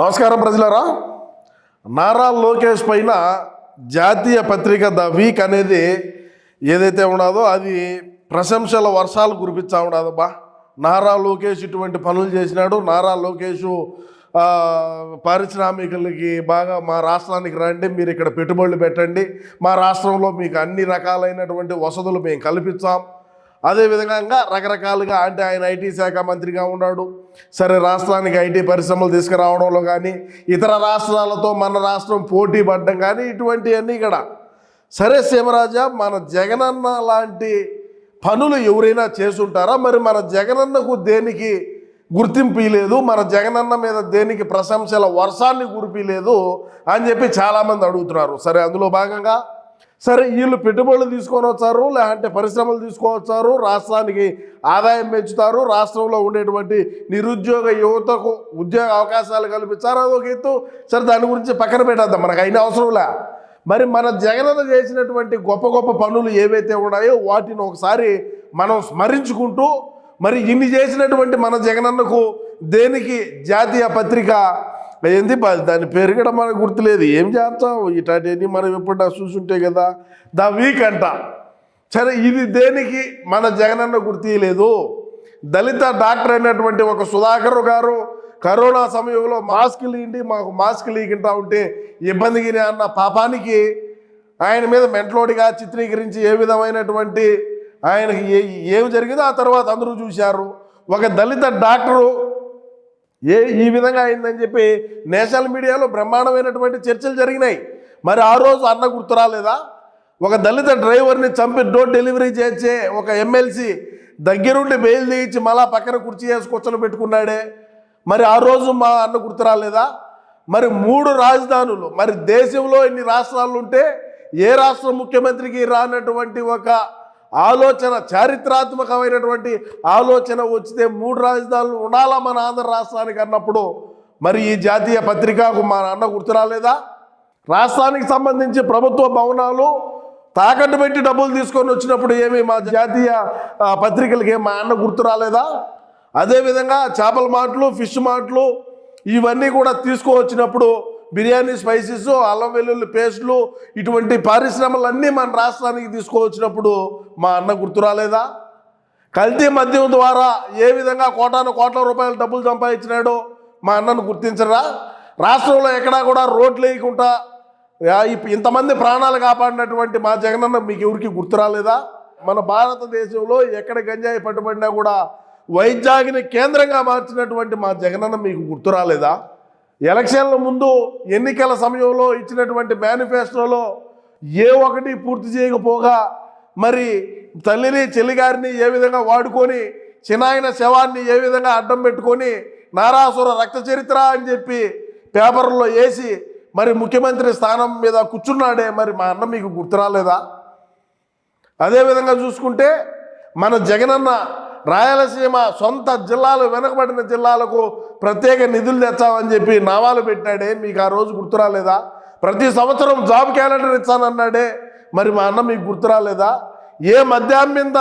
నమస్కారం ప్రజలారా. నారా లోకేష్ పైన జాతీయ పత్రిక ద వీక్ అనేది ఏదైతే ఉన్నదో అది ప్రశంసల వర్షాలు కురిపించా ఉండదు బా. నారా లోకేష్ ఇటువంటి పనులు చేసినాడు. నారా లోకేష్ పారిశ్రామికులకి బాగా మా రాష్ట్రానికి రండి మీరు ఇక్కడ పెట్టుబడులు పెట్టండి. మా రాష్ట్రంలో మీకు అన్ని రకాలైనటువంటి వసతులు మేము కల్పించాం అదేవిధంగా రకరకాలుగా అంటే ఆయన ఐటీ శాఖ మంత్రిగా ఉన్నాడు. సరే రాష్ట్రానికి ఐటీ పరిశ్రమలు తీసుకురావడంలో కానీ ఇతర రాష్ట్రాలతో మన రాష్ట్రం పోటీ పడడం కానీ ఇటువంటివన్నీ ఇక్కడ. సరే సీమరాజా మన జగనన్న లాంటి పనులు ఎవరైనా చేసుంటారా మరి మన జగనన్నకు దేనికి గుర్తింపు లేదు? మన జగనన్న మీద దేనికి ప్రశంసల వర్షాన్ని కురిపిలేదు అని చెప్పి చాలామంది అడుగుతున్నారు. సరే అందులో భాగంగా సరే వీళ్ళు పెట్టుబడులు తీసుకొని వచ్చారు లేదంటే పరిశ్రమలు తీసుకొచ్చారు రాష్ట్రానికి ఆదాయం పెంచుతారు రాష్ట్రంలో ఉండేటువంటి నిరుద్యోగ యువతకు ఉద్యోగ అవకాశాలు కల్పించారు. అదొక ఎత్తు. సరే దాని గురించి పక్కన పెట్టేద్దాం. మనకు అయిన అవసరంలే. మరి మన జగనన్న చేసినటువంటి గొప్ప గొప్ప పనులు ఏవైతే ఉన్నాయో వాటిని ఒకసారి మనం స్మరించుకుంటూ మరి ఇన్ని చేసినటువంటి మన జగనన్నకు దేనికి జాతీయ పత్రిక ఏంది దాని పేరు మనకు గుర్తులేదు. ఏం చేస్తాం ఇటాటివన్నీ మనం ఎప్పుడన్నా చూసుంటే కదా ద వీక్ అంట. సరే ఇది దేనికి? మన జగనన్న గుర్తియలేదు దళిత డాక్టర్ అయినటువంటి ఒక సుధాకర్ గారు కరోనా సమయంలో మాస్క్ ఇంటి మాకు మాస్క్ ఇగింటా ఉంటే ఇబ్బందిగా అన్న పాపానికి ఆయన మీద మెంట్లోడిగా చిత్రీకరించి ఏ విధమైనటువంటి ఆయనకి ఏ ఏం జరిగిందో ఆ తర్వాత అందరూ చూశారు. ఒక దళిత డాక్టరు ఏ ఈ విధంగా అయిందని చెప్పి నేషనల్ మీడియాలో బ్రహ్మాండమైనటువంటి చర్చలు జరిగినాయి. మరి ఆ రోజు అన్న గుర్తు రాలేదా? ఒక దళిత డ్రైవర్ని చంపి డోర్ డెలివరీ చేసే ఒక ఎమ్మెల్సీ దగ్గరుండి బెయిల్ తీయించి మళ్ళా పక్కన కుర్చీ వేసి కూర్చొని పెట్టుకున్నాడే. మరి ఆ రోజు మా అన్న గుర్తు రాలేదా? మరి మూడు రాజధానులు మరి దేశంలో ఇన్ని రాష్ట్రాలు ఉంటే ఏ రాష్ట్ర ముఖ్యమంత్రికి రానటువంటి ఒక ఆలోచన చారిత్రాత్మకమైనటువంటి ఆలోచన వచ్చితే మూడు రాజధానులు ఉండాలా మన ఆంధ్ర రాష్ట్రానికి అన్నప్పుడు? మరి ఈ జాతీయ పత్రికకు మా అన్న గుర్తు రాలేదా? రాష్ట్రానికి సంబంధించి ప్రభుత్వ భవనాలు తాకట్టు పెట్టి డబ్బులు తీసుకొని వచ్చినప్పుడు ఏమి మా జాతీయ పత్రికలకి మా అన్న గుర్తు రాలేదా? అదేవిధంగా చేపల మాటలు ఫిష్ మాటలు ఇవన్నీ కూడా తీసుకువచ్చినప్పుడు బిర్యానీ స్పైసెస్ అల్లం వెల్లుల్లి పేస్ట్లు ఇటువంటి పరిశ్రమలన్నీ మన రాష్ట్రానికి తీసుకువచ్చినప్పుడు మా అన్న గుర్తు రాలేదా? కల్తీ మద్యం ద్వారా ఏ విధంగా కోటాను కోట్ల రూపాయల డబ్బులు సంపాదించినాడో మా అన్నను గుర్తించరా? రాష్ట్రంలో ఎక్కడా కూడా రోడ్లు వేయకుండా ఇంతమంది ప్రాణాలు కాపాడినటువంటి మా జగనన్న మీకు ఎవరికి గుర్తు రాలేదా? మన భారతదేశంలో ఎక్కడ గంజాయి పట్టుబడినా కూడా వైజాగ్ని కేంద్రంగా మార్చినటువంటి మా జగనన్న మీకు గుర్తు రాలేదా? ఎలక్షన్ల ముందు ఎన్నికల సమయంలో ఇచ్చినటువంటి మేనిఫెస్టోలో ఏ ఒకటి పూర్తి చేయకపోగా మరి తల్లిని చెల్లిగారిని ఏ విధంగా వాడుకొని చిన్నాయన శవాన్ని ఏ విధంగా అడ్డం పెట్టుకొని నారాసుర రక్త చరిత్ర అని చెప్పి పేపర్లో వేసి మరి ముఖ్యమంత్రి స్థానం మీద కూర్చున్నాడే మరి మా అన్న మీకు గుర్తురాలేదా అదేవిధంగా చూసుకుంటే మన జగనన్న రాయలసీమ సొంత జిల్లాలు వెనకబడిన జిల్లాలకు ప్రత్యేక నిధులు తెచ్చామని చెప్పి నావాలు పెట్టాడే. మీకు ఆ రోజు గుర్తు రాలేదా ప్రతి సంవత్సరం జాబ్ క్యాలెండర్ ఇచ్చానన్నాడే మరి మా అన్న మీకు గుర్తు రాలేదా ఏ మద్యం మీద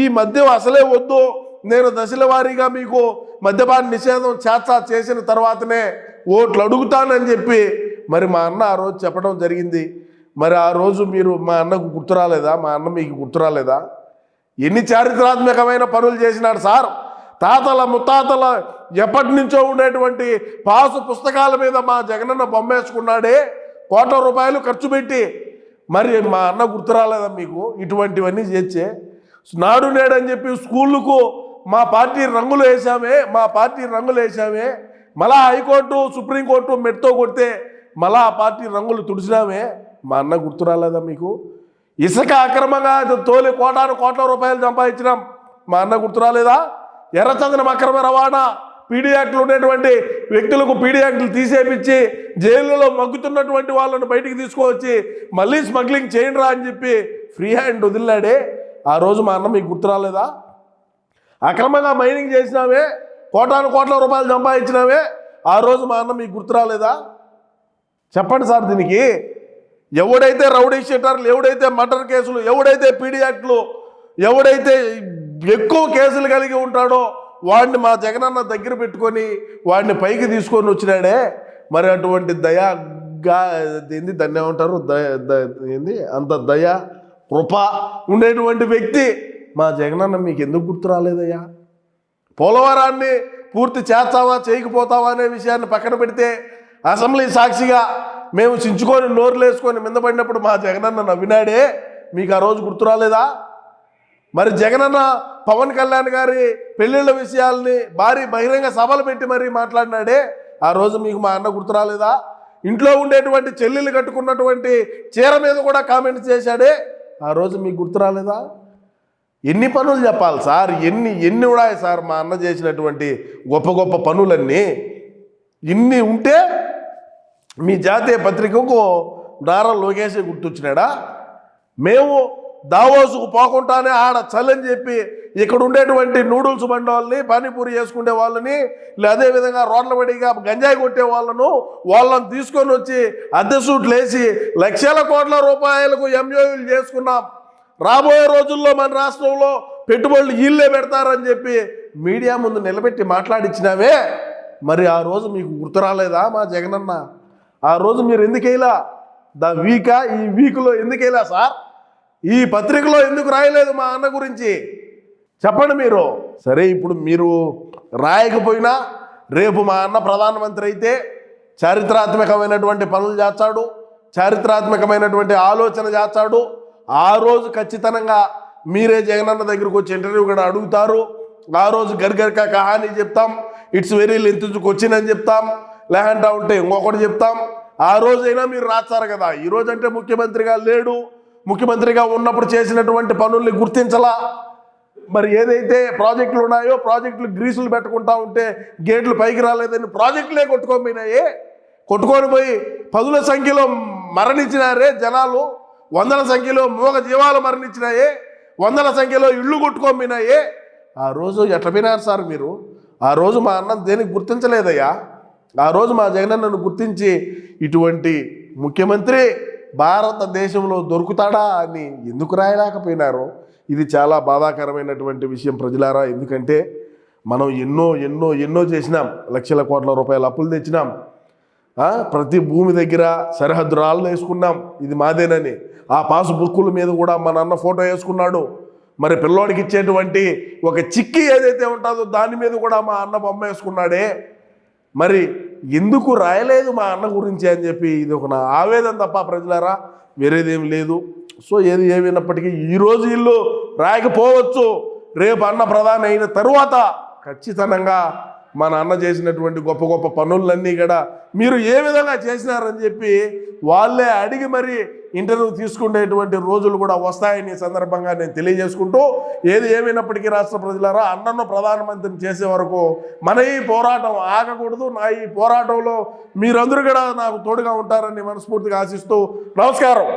ఈ మద్యం అసలే వద్దు. నేను దశల వారీగా మీకు మద్యపాన నిషేధం చేస్తా చేసిన తర్వాతనే ఓట్లు అడుగుతానని చెప్పి మరి మా అన్న ఆ రోజు చెప్పడం జరిగింది. మరి ఆ రోజు మీరు మా అన్నకు గుర్తు రాలేదా మా అన్న మీకు గుర్తు రాలేదా ఎన్ని చారిత్రాత్మకమైన పనులు చేసినాడు సార్. తాతల ముత్తాతల ఎప్పటి నుంచో ఉండేటువంటి పాసు పుస్తకాల మీద మా జగనన్న బొమ్మేసుకున్నాడే. కోట్ల రూపాయలు ఖర్చు పెట్టి. మరి మా అన్న గుర్తు రాలేదా మీకు? ఇటువంటివన్నీ చేర్చే నాడు నేడు అని చెప్పి స్కూళ్ళకు మా పార్టీ రంగులు వేసామే మా పార్టీ రంగులు వేసామే మళ్ళా హైకోర్టు సుప్రీంకోర్టు మెట్తో కొడితే మళ్ళా ఆ పార్టీ రంగులు తుడిచినామే. మా అన్న గుర్తు రాలేదా మీకు? ఇసుక అక్రమంగా తోలి కోటాను కోట్ల రూపాయలు సంపాదించినాం. మా అన్న గుర్తు రాలేదా ఎర్రచందనం అక్రమ రవాణా. పీడీ యాక్ట్లు ఉండేటువంటి వ్యక్తులకు పీడీ యాక్ట్లు తీసేపించి జైలులో మగ్గుతున్నటువంటి వాళ్ళను బయటికి తీసుకువచ్చి మళ్ళీ స్మగ్లింగ్ చేయండి రా అని చెప్పి ఫ్రీ హ్యాండ్ వదిలాడే ఆ రోజు మా అన్న మీకు గుర్తు రాలేదా అక్రమంగా మైనింగ్ చేసినావే కోటాను కోట్ల రూపాయలు సంపాదించినామే. ఆ రోజు మా అన్న మీకు గుర్తు రాలేదా చెప్పండి సార్ దీనికి. ఎవడైతే రౌడీ షీటర్లు ఎవడైతే మర్డర్ కేసులు ఎవడైతే పీడీ యాక్ట్లు ఎవడైతే ఎక్కువ కేసులు కలిగి ఉంటాడో వాడిని మా జగనన్న దగ్గర పెట్టుకొని వాడిని పైకి తీసుకొని వచ్చినాడే. మరి అటువంటి దయా గా ఏంది దాన్ని ఏమంటారు? ఏంది? అంత దయ కృప ఉండేటువంటి వ్యక్తి మా జగనన్న మీకు ఎందుకు గుర్తు రాలేదయ్యా? పోలవరాన్ని పూర్తి చేస్తావా చేయకపోతావా అనే విషయాన్ని పక్కన పెడితే అసెంబ్లీ సాక్షిగా మేము చించుకొని నోరులేసుకొని మిందపడినప్పుడు మా జగనన్న నవ్వినాడే. మీకు ఆ రోజు గుర్తు రాలేదా? మరి జగనన్న పవన్ కళ్యాణ్ గారి పెళ్ళిళ్ళ విషయాల్ని భారీ బహిరంగ సభలు పెట్టి మరీ మాట్లాడినాడే. ఆ రోజు మీకు మా అన్న గుర్తు రాలేదా? ఇంట్లో ఉండేటువంటి చెల్లెలు కట్టుకున్నటువంటి చీర మీద కూడా కామెంట్స్ చేశాడే. ఆ రోజు మీకు గుర్తు రాలేదా? ఎన్ని పనులు చెప్పాలి సార్? ఎన్ని ఎన్ని ఉన్నాయి సార్ మా అన్న చేసినటువంటి గొప్ప గొప్ప పనులన్నీ? ఇన్ని ఉంటే మీ జాతీయ పత్రికకు నారా లోకేష్ గుర్తొచ్చినాడా? మేము దావోసుకు పోకుండానే ఆడ చల్లని చెప్పి ఇక్కడ ఉండేటువంటి నూడిల్స్ బండి వాళ్ళని పానీపూరి చేసుకునే వాళ్ళని లే అదేవిధంగా రోడ్ల పడిగా గంజాయి కొట్టే వాళ్ళను వాళ్ళని తీసుకొని వచ్చి అద్దె సూట్లు వేసి లక్షల కోట్ల రూపాయలకు ఎంఓయూలు చేసుకున్నాం. రాబోయే రోజుల్లో మన రాష్ట్రంలో పెట్టుబడులు వీళ్ళే పెడతారని చెప్పి మీడియా ముందు నిలబెట్టి మాట్లాడించినావే మరి ఆ రోజు మీకు గుర్తు రాలేదా మా జగనన్న? ఆ రోజు మీరు ఎందుకేలా ద వీకా ఈ వీక్లో ఎందుకేలా సార్? ఈ పత్రికలో ఎందుకు రాయలేదు మా అన్న గురించి? చెప్పండి మీరు. సరే ఇప్పుడు మీరు రాయకపోయినా రేపు మా అన్న ప్రధానమంత్రి అయితే చారిత్రాత్మకమైనటువంటి పనులు చేస్తాడు చారిత్రాత్మకమైనటువంటి ఆలోచన చేస్తాడు. ఆ రోజు ఖచ్చితంగా మీరే జగనన్న దగ్గరకు వచ్చి ఇంటర్వ్యూ కూడా అడుగుతారు. ఆ రోజు గర్గర్క కహానీ చెప్తాం ఇట్స్ వెరీ లెంత్ వచ్చిందని చెప్తాం. లేకుంటా ఉంటే ఇంకొకటి చెప్తాం. ఆ రోజైనా మీరు రాస్తారు కదా. ఈ రోజు అంటే ముఖ్యమంత్రిగా లేడు. ముఖ్యమంత్రిగా ఉన్నప్పుడు చేసినటువంటి పనుల్ని గుర్తించలా. మరి ఏదైతే ప్రాజెక్టులు ఉన్నాయో ప్రాజెక్టులు గ్రీసులు పెట్టుకుంటా ఉంటే గేట్లు పైకి రాలేదని ప్రాజెక్టులే కొట్టుకొని పోయినాయి కొట్టుకొని పోయి పదుల సంఖ్యలో మరణించినారే జనాలు. వందల సంఖ్యలో మూగ జీవాలు మరణించినాయే. వందల సంఖ్యలో ఇళ్ళు కొట్టుకొని ఆ రోజు ఎట్లా పోయినారు సార్ మీరు? ఆ రోజు మా అన్నం దేనికి గుర్తించలేదయ్యా? ఆ రోజు మా జగనన్నను గుర్తించి ఇటువంటి ముఖ్యమంత్రి భారతదేశంలో దొరుకుతాడా అని ఎందుకు రాయలేకపోయినారు ఇది చాలా బాధాకరమైనటువంటి విషయం ప్రజలారా. ఎందుకంటే మనం ఎన్నో ఎన్నో ఎన్నో చేసినాం. లక్షల కోట్ల రూపాయల అప్పులు తెచ్చినాం. ప్రతి భూమి దగ్గర సరిహద్దు రాళ్ళు వేసుకున్నాం. ఇది మాదేనని. ఆ పాసు బుక్కుల మీద కూడా మా నాన్న ఫోటో వేసుకున్నాడు. మరి పిల్లోడికి ఇచ్చేటువంటి ఒక చిక్కి ఏదైతే ఉంటుందో దాని మీద కూడా మా అన్న బొమ్మ వేసుకున్నాడే. మరి ఎందుకు రాయలేదు మా అన్న గురించి అని చెప్పి ఇది ఒక నా ఆవేదన తప్ప ప్రజలారా వేరేదేం లేదు. సో ఏది ఏమైనప్పటికీ ఈరోజు ఇల్లు రాయకపోవచ్చు. రేపు అన్న ప్రధాని అయిన తరువాత ఖచ్చితంగా మా నాన్న చేసినటువంటి గొప్ప గొప్ప పనులన్నీ కూడా మీరు ఏ విధంగా చేసినారని చెప్పి వాళ్ళే అడిగి మరి ఇంటర్వ్యూ తీసుకునేటువంటి రోజులు కూడా వస్తాయని సందర్భంగా నేను తెలియజేసుకుంటూ ఏది ఏమైనప్పటికీ రాష్ట్ర ప్రజలారా అన్నను ప్రధానమంత్రిని చేసే వరకు మన ఈ పోరాటం ఆగకూడదు నా ఈ పోరాటంలో మీరందరూ కూడా నాకు తోడుగా ఉంటారని మనస్ఫూర్తిగా ఆశిస్తూ నమస్కారం.